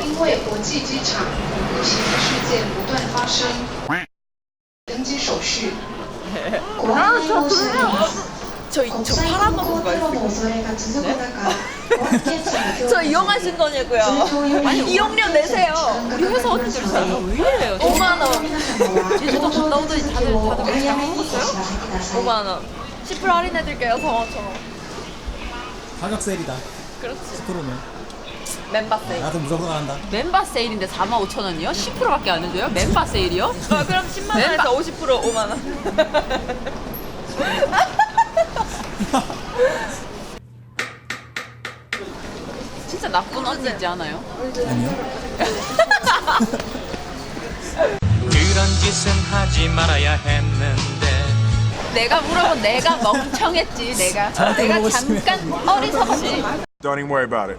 因为国际机场恐怖袭击事件不断发生，登机手续。光临。因国际航空。저 이용하신 거냐고요? 아니 이용료 내세요. 우리 회사 언니들 왜 이래요? 5만 원. 제주도 갔다 오더니 다들 다들 맛있게 먹었어요? 5만 원. 10% 할인해드릴게요 성원처럼. 가격 세일이다. 그렇지. 10%면. 멤버 세일. 나도 무조건 한다. 멤버 세일인데 4만 5천 원이요? 10%밖에 안 해줘요? 멤버 세일이요? 아, 그럼 10만 원에서 50% 5만 원. 진짜 나쁜 언니지 않아요? 아니요. 그런 짓은 하지 말아야 했는데 내가 물어본 내가 멍청했지 내가 내가. 잠깐 어리석지 Don't even worry about it.